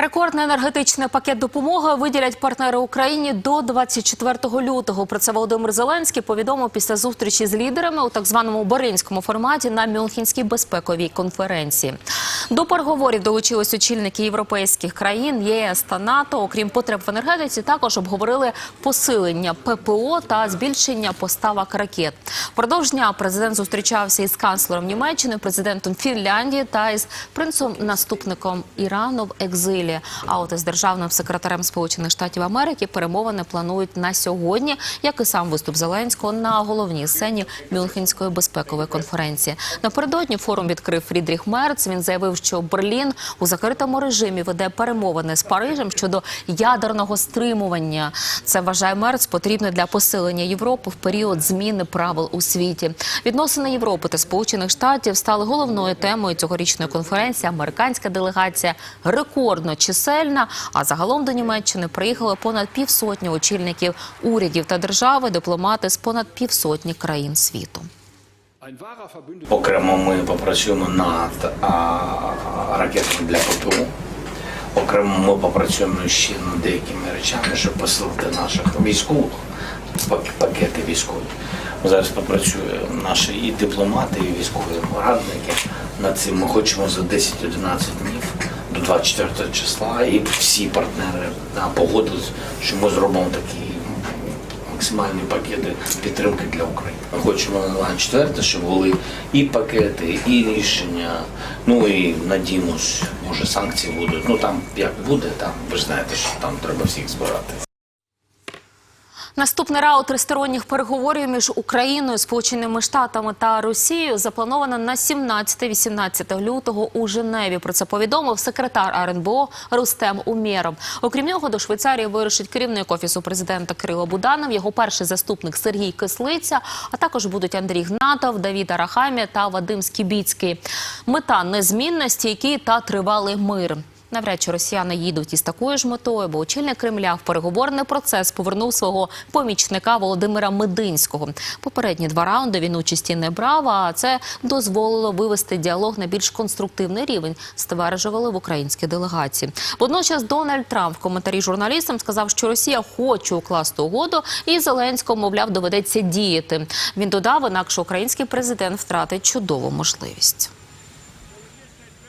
Рекордний енергетичний пакет допомоги виділять партнери Україні до 24 лютого. Про це Володимир Зеленський повідомив після зустрічі з лідерами у так званому Баринському форматі на Мюнхенській безпековій конференції. До переговорів долучились очільники європейських країн, ЄС та НАТО. Окрім потреб в енергетиці, також обговорили посилення ППО та збільшення поставок ракет. Впродовж дня президент зустрічався із канцлером Німеччини, президентом Фінляндії та із принцом-наступником Ірану в екзилі. А от із державним секретарем Сполучених Штатів Америки перемовини планують на сьогодні, як і сам виступ Зеленського на головній сцені Мюнхенської безпекової конференції. Напередодні форум відкрив Фрідріх Мерц. Він заявив, що Берлін у закритому режимі веде перемовини з Парижем щодо ядерного стримування. Це вважає Мерц потрібне для посилення Європи в період зміни правил у світі. Відносини Європи та Сполучених Штатів стали головною темою цьогорічної конференції. Американська делегація рекордно чисельна. А загалом до Німеччини приїхали понад півсотні очільників урядів та держави, дипломати з понад півсотні країн світу. Окремо ми попрацюємо над ракетами для ППО. Окремо ми попрацюємо ще над деякими речами, щоб посилити наших військових пак- пакети військові. Зараз попрацює наші і дипломати, і військові радники. Над цим ми хочемо за 10-11 днів 24 числа, і всі партнери погодились, що ми зробимо такі максимальні пакети підтримки для України. Ми хочемо на 4, щоб були і пакети, і рішення. Ну і надіємось, може санкції будуть. Ну там як буде, там ви ж знаєте, що там треба всіх збирати. Наступний раунд тристоронніх переговорів між Україною, Сполученими Штатами та Росією заплановано на 17-18 лютого у Женеві. Про це повідомив секретар РНБО Рустем Умєров. Окрім нього, до Швейцарії вирушить керівник офісу президента Кирило Буданов, його перший заступник Сергій Кислиця, а також будуть Андрій Гнатов, Давід Арахамія та Вадим Скібіцький. Мета незмінна, стійкий та тривалий мир. Навряд чи росіяни їдуть із такою ж метою, бо очільник Кремля в переговорний процес повернув свого помічника Володимира Мединського. Попередні два раунди він участі не брав, а це дозволило вивести діалог на більш конструктивний рівень, стверджували в українській делегації. Водночас Дональд Трамп в коментарі журналістам сказав, що Росія хоче укласти угоду, і Зеленському, мовляв, доведеться діяти. Він додав, інакше український президент втратить чудову можливість.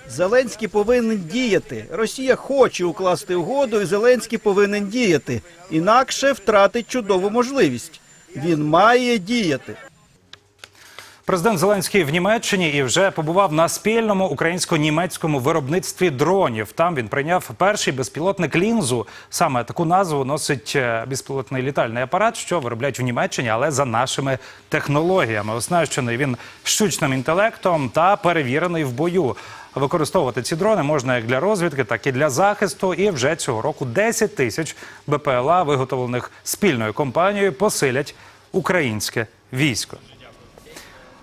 Зеленський повинен діяти. Росія хоче укласти угоду, і Зеленський повинен діяти. Інакше втратить чудову можливість. Він має діяти. Президент Зеленський в Німеччині і вже побував на спільному українсько-німецькому виробництві дронів. Там він прийняв перший безпілотник лінзу. Саме таку назву носить е, безпілотний літальний апарат, що виробляють в Німеччині, але за нашими технологіями. Оснащений він штучним інтелектом та перевірений в бою. Використовувати ці дрони можна як для розвідки, так і для захисту. І вже цього року 10 тисяч БПЛА, виготовлених спільною компанією, посилять українське військо.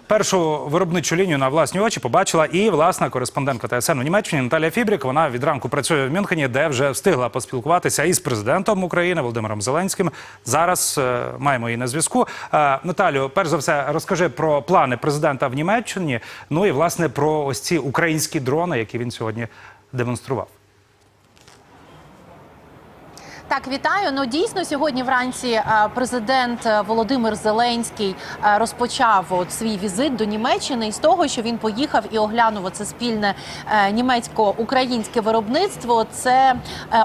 Першу виробничу лінію на власні очі побачила і власна кореспондентка ТСН у Німеччині Наталія Фібрік. Вона від ранку працює в Мюнхені, де вже встигла поспілкуватися із президентом України Володимиром Зеленським. Зараз е, маємо її на зв'язку. Е, Наталю, перш за все, розкажи про плани президента в Німеччині. Ну і власне про ось ці українські дрони, які він сьогодні демонстрував. Так, вітаю. Ну дійсно сьогодні вранці е, президент е, Володимир Зеленський е, розпочав от свій візит до Німеччини із того, що він поїхав і оглянув це спільне німецько-українське виробництво. Це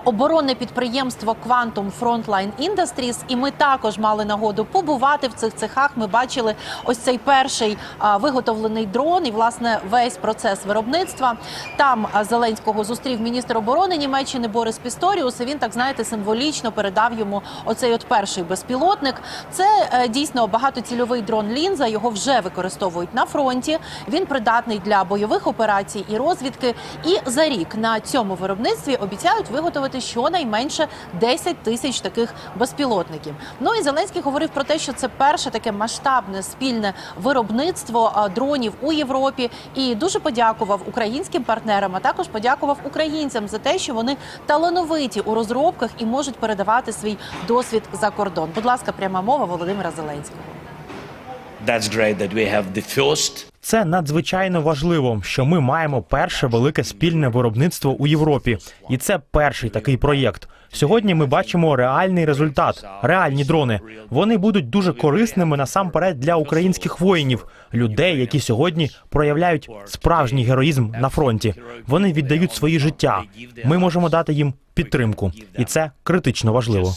оборонне підприємство Quantum Frontline Industries. І ми також мали нагоду побувати в цих цехах. Ми бачили ось цей перший виготовлений дрон і власне весь процес виробництва. Там Зеленського зустрів міністр оборони Німеччини Борис Пісторіус. І він так знаєте символічно передав йому оцей от перший безпілотник. Це е, дійсно багатоцільовий дрон лінза. Його вже використовують на фронті. Він придатний для бойових операцій і розвідки. І за рік на цьому виробництві обіцяють виготовити щонайменше 10 тисяч таких безпілотників. Ну і Зеленський говорив про те, що це перше таке масштабне спільне виробництво дронів у Європі. І дуже подякував українським партнерам, а також подякував українцям за те, що вони талановиті у розробках і можуть передавати свій досвід за кордон. Будь ласка, пряма мова Володимира Зеленського. That's great that we have the first Це надзвичайно важливо, що ми маємо перше велике спільне виробництво у Європі, і це перший такий проєкт. Сьогодні ми бачимо реальний результат, реальні дрони. Вони будуть дуже корисними насамперед для українських воїнів, людей, які сьогодні проявляють справжній героїзм на фронті. Вони віддають свої життя. Ми можемо дати їм підтримку, і це критично важливо.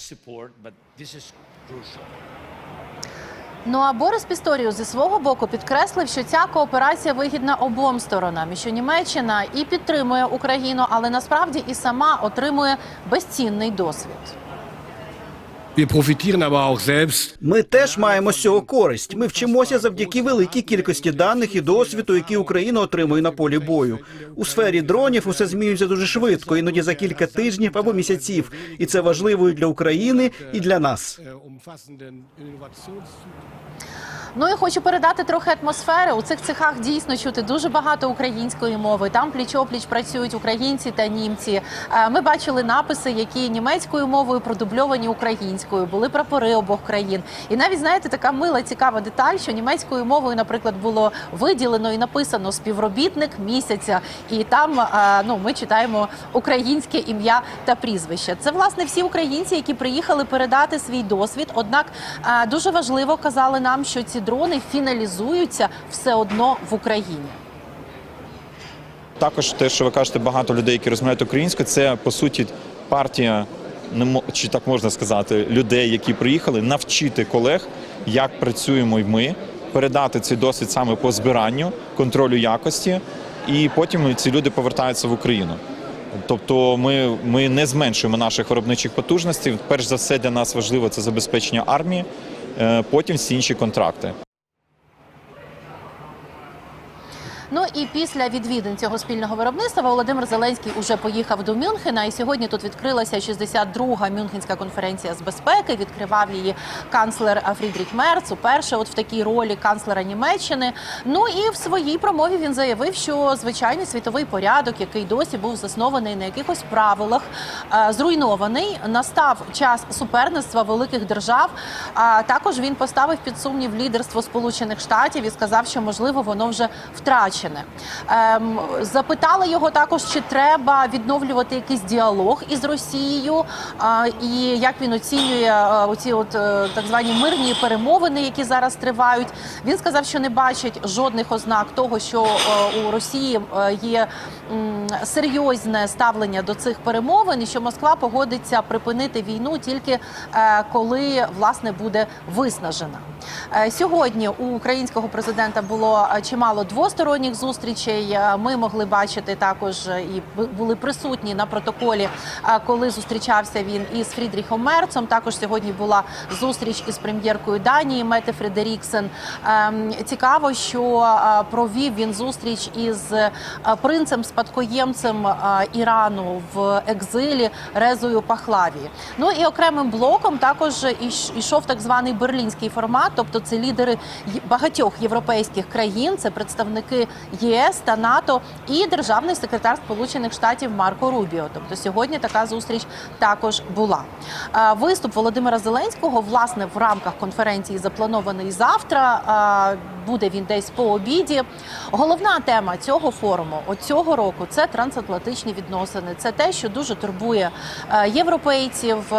Ну а Борис Пісторіус зі свого боку підкреслив, що ця кооперація вигідна обом сторонам, і що Німеччина і підтримує Україну, але насправді і сама отримує безцінний досвід. Ми теж маємо з цього користь. Ми вчимося завдяки великій кількості даних і досвіду, які Україна отримує на полі бою. У сфері дронів усе змінюється дуже швидко, іноді за кілька тижнів або місяців. І це важливо і для України, і для нас. Ну і хочу передати трохи атмосфери. У цих цехах дійсно чути дуже багато української мови. Там пліч-опліч працюють українці та німці. Е, Ми бачили написи, які німецькою мовою продубльовані українською. Були прапори обох країн. І навіть знаєте, така мила цікава деталь, що німецькою мовою, наприклад, було виділено і написано співробітник місяця. І там е, ну ми читаємо українське ім'я та прізвище. Це власне всі українці, які приїхали передати свій досвід. Однак е, дуже важливо казали нам, що ці дрони фіналізуються все одно в Україні. Також те, що ви кажете, багато людей, які розмовляють українською, це по суті партія, чи так можна сказати, людей, які приїхали навчити колег, як працюємо й ми, передати цей досвід саме по збиранню, контролю якості, і потім ці люди повертаються в Україну. Тобто ми, ми не зменшуємо наших виробничих потужностей. Перш за все для нас важливо це забезпечення армії, е, потім всі інші контракти. Ну і після відвідин цього спільного виробництва Володимир Зеленський уже поїхав до Мюнхена. І сьогодні тут відкрилася 62-га Мюнхенська конференція з безпеки. Відкривав її канцлер Фрідріх Мерц. Уперше, от в такій ролі канцлера Німеччини. Ну і в своїй промові він заявив, що звичайний світовий порядок, який досі був заснований на якихось правилах, е, зруйнований. Настав час суперництва великих держав. А також він поставив під сумнів лідерство Сполучених Штатів і сказав, що можливо воно вже втрачене. Ем, запитали його також, чи треба відновлювати якийсь діалог із Росією, а, і як він оцінює а, оці от е, так звані мирні перемовини, які зараз тривають. Він сказав, що не бачить жодних ознак того, що е, у Росії е, є серйозне ставлення до цих перемовин, і що Москва погодиться припинити війну тільки е, коли власне буде виснажена. Е, Сьогодні у українського президента було е, чимало двосторонніх зустрічей. Е, Ми могли бачити також е, і були присутні на протоколі, е, коли зустрічався він із Фрідріхом Мерцом. Також сьогодні була зустріч із прем'єркою Данії Мете Фредеріксен. Ем, Цікаво, що провів він зустріч із принцем спадкоємцем Ірану в екзилі Резою Пахлаві. Ну і окремим блоком також ішов так званий берлінський формат, тобто це лідери багатьох європейських країн, це представники ЄС та НАТО і державний секретар Сполучених Штатів Марко Рубіо. Тобто сьогодні така зустріч також була. Е, Виступ Володимира Зеленського власне в рамках конференції запланований завтра. Е, Буде він десь по обіді. Головна тема цього форуму цього року це трансатлантичні відносини. Це те, що дуже турбує е, європейців,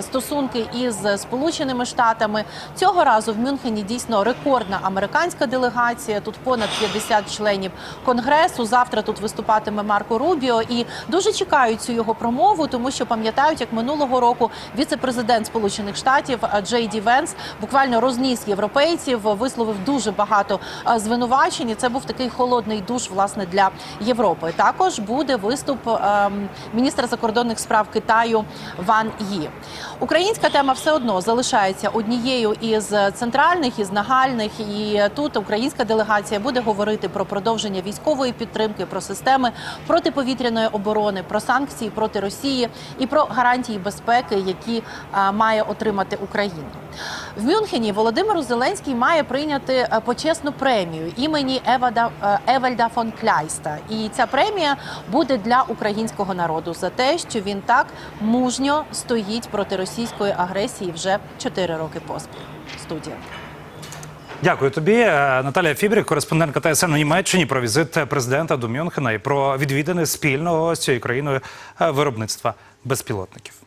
стосунки із Сполученими Штатами. Цього разу в Мюнхені дійсно рекордна американська делегація. Тут понад 50 членів конгресу. Завтра тут виступатиме Марко Рубіо. І дуже чекають цю його промову, тому що пам'ятають, як минулого року віце-президент Сполучених Штатів е, Джей Ді Венс буквально розніс європейців, висловив дуже багато е, звинувачень. І Це був такий холодний душ власне для Європи. Також буде виступ ем, міністра закордонних справ Китаю Ван Ї. Українська тема все одно залишається однією із центральних із нагальних. І тут українська делегація буде говорити про продовження військової підтримки, про системи протиповітряної оборони, про санкції проти Росії і про гарантії безпеки, які е, має отримати Україна. В Мюнхені Володимир Зеленський має прийняти е, почесну премію імені Евада е, Евальда фон Кляйста. І ця премія буде для українського народу за те, що він так мужньо стоїть проти російської агресії вже 4 роки поспіль. Студія. Дякую тобі, Е, Наталія Фібрік, кореспондентка ТСН у Німеччині про візит президента до Мюнхена і про відвідини спільного з цією країною е, виробництва безпілотників.